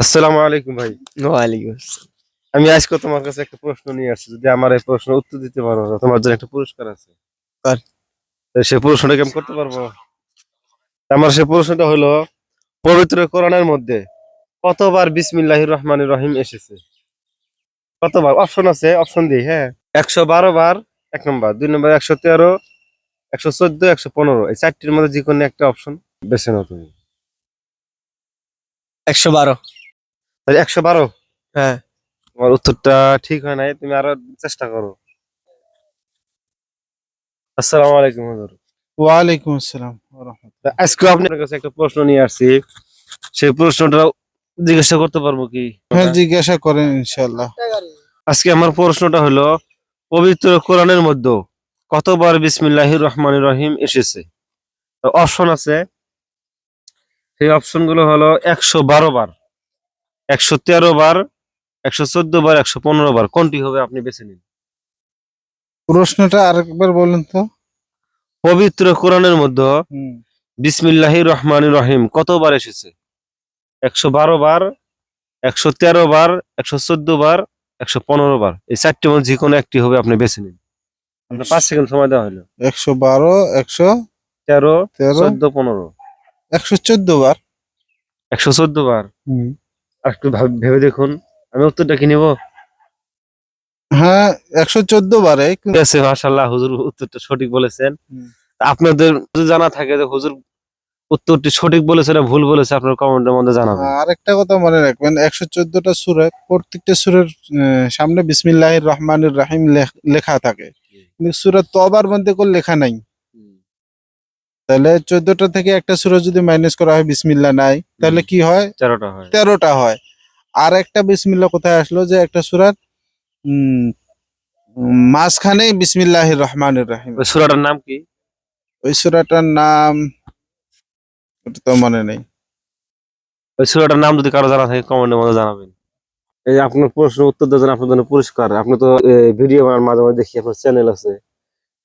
আসসালামু আলাইকুম ভাই। ওয়ালাইকুম আসসালাম। আমি আজকে তোমার কাছে একটা প্রশ্ন নিয়ে আসছি যদি আমার এই প্রশ্ন উত্তর দিতে পারো তোমার জন্য একটা পুরস্কার আছে। সেই প্রশ্নটা কি আমি করতে পারব? আমার সেই প্রশ্নটা হলো পবিত্র কোরআনের মধ্যে কতবার বিসমিল্লাহির রহমানির রহিম এসেছে? কতবার? অপশন আছে অপশন দিই হ্যাঁ। একশো বারো বার এক নম্বর। দুই নম্বর একশো তেরো একশো চোদ্দ একশো পনেরো। এই চারটির মধ্যে যে কোনো একটা অপশন বেছে নাও তুমি। একশো বারো। একশো বারো? হ্যাঁ। তোমার উত্তরটা ঠিক হয় নাই তুমি আরও চেষ্টা করো। আসসালামু আলাইকুম হুজুর। ওয়ালাইকুম আসসালাম ওয়া আজকে আপনার কাছে একটা প্রশ্ন নিয়ে আসছি। সেই প্রশ্নটা জিজ্ঞাসা করতে পারব কি? হ্যাঁ জিজ্ঞাসা করেন ইনশাআল্লাহ। আজকে আমার প্রশ্নটা হলো পবিত্র কোরআনের মধ্যে কতবার বিসমিল্লাহির রহমানির রহিম এসেছে? অপশন আছে। সেই অপশনগুলো হলো একশো বারো বার। একশো তেরো বার একশো চোদ্দ বার একশো পনেরো বার কোনটি হবে আপনি বেছে নিন? প্রশ্নটা আরেকবার বলেন তো। পবিত্র কোরআনের মধ্যে হুম, রহমান রহিম কতবার এসেছে? একশো বারো বার একশো তেরো বার একশো চোদ্দ বার একশো পনেরো বার। এই চারটি মধ্যে যে কোনো একটি হবে আপনি বেছে নিন। আপনার পাঁচ সেকেন্ড সময় দেওয়া হলো। একশো বারো একশো তেরো তেরো চোদ্দ পনেরো। একশো চোদ্দ বার। একশো চোদ্দ বার। একটু ভাব- দেখুন। আমি উত্তরটা কি নিবো? হ্যাঁ একশো চোদ্দ বারে আছে মাশাল্লাহ হুজুর উত্তরটা সঠিক বলেছেন। আপনাদের জানা থাকে যে হুজুর উত্তরটি সঠিক বলেছে না ভুল বলেছে আপনার কমেন্টের মধ্যে জানাবেন। আরেকটা কথা মনে রাখবেন একশো চোদ্দটা সুরে প্রত্যেকটা সুরের সামনে বিসমিল্লাহির রহমানির রাহিম লেখ- লেখা থাকে। কিন্তু সুরে তবার মধ্যে কোনো লেখা নাই। তাহলে চোদ্দটা থেকে একটা সুরে যদি মাইনাস করা হয় বিসমিল্লা নাই তাহলে কি হয়? তেরোটা হয়। তেরোটা হয়। আর একটা বিসমিল্লা কোথায় আসলো? যে একটা সুরাত উম উম, মাঝখানেই বিসমিল্লাহ রহমানের রাহিম। ওই সূরাটার নাম কি? ওই সুরাটার নাম ওটা তো মনে নেই। ওই সূরাটার নাম যদি কারও জানা থাকে কমেন্টের মধ্যে জানাবেন। এই যে আপনার প্রশ্ন উত্তর দেওয়ার জন্য আপনার জন্য পুরস্কার আপনি তো ভিডিও বানান মাঝে মাঝে দেখি আপনার চ্যানেল আছে।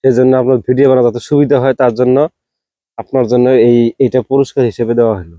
সেই জন্য আপনার ভিডিও বানাতে যাতে সুবিধা হয় তার জন্য আপনার জন্য এই এটা পুরস্কার হিসেবে দেওয়া হলো।